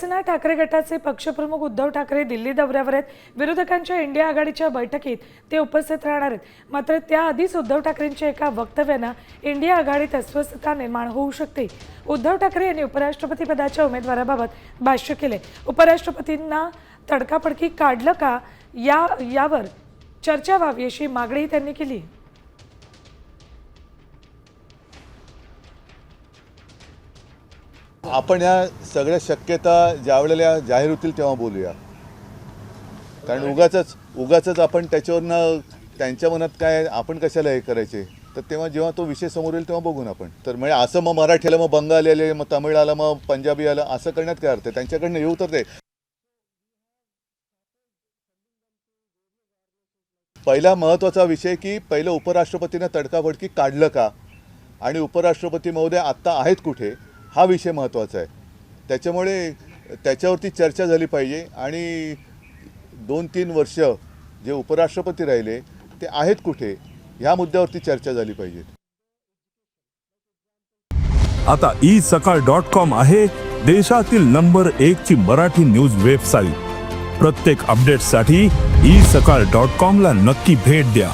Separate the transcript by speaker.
Speaker 1: शिवसेना ठाकरे गटाचे पक्षप्रमुख उद्धव ठाकरे दिल्ली दौऱ्यावर आहेत. विरोधकांच्या इंडिया आघाडीच्या बैठकीत ते उपस्थित राहणार आहेत. मात्र त्याआधीच उद्धव ठाकरेंच्या एका वक्तव्यानं इंडिया आघाडीत अस्वस्थता निर्माण होऊ शकते. उद्धव ठाकरे यांनी उपराष्ट्रपती पदाच्या उमेदवाराबाबत भाष्य केले. उपराष्ट्रपतींना तडकाफडकी काढलं का? या यावर चर्चा व्हावी अशी मागणी त्यांनी केली.
Speaker 2: आपण या सगळ्या शक्यता ज्या वेळेला जाहीर होतील तेव्हा बोलूया. कारण उगाच उगाच आपण त्याच्यावरनं त्यांच्या मनात काय आपण कशाला हे करायचे? तर तेव्हा जेव्हा तो विषय समोर येईल तेव्हा बघू ना आपण. तर म्हणजे असं मग मराठी आलं मग बंगाली आले मग तमिळ आलं मग पंजाबी आलं असं करण्यात काय अर्थ आहे? त्यांच्याकडनं येऊ तर ते पहिला महत्त्वाचा विषय की पहिलं उपराष्ट्रपतीनं तडकाफडकी काढलं का? आणि उपराष्ट्रपती महोदय आत्ता आहेत कुठे? हा विषय महत्त्वाचा आहे. त्याच्यामुळे त्याच्यावरती चर्चा झाली पाहिजे आणि दोन तीन वर्ष जे उपराष्ट्रपती राहिले ते आहेत कुठे ह्या मुद्द्यावरती चर्चा झाली पाहिजे.
Speaker 3: आता ई सकाळ डॉट कॉम आहे देशातील नंबर एक ची मराठी न्यूज वेबसाईट. प्रत्येक अपडेटसाठी ई सकाळ डॉट कॉम ला नक्की भेट द्या.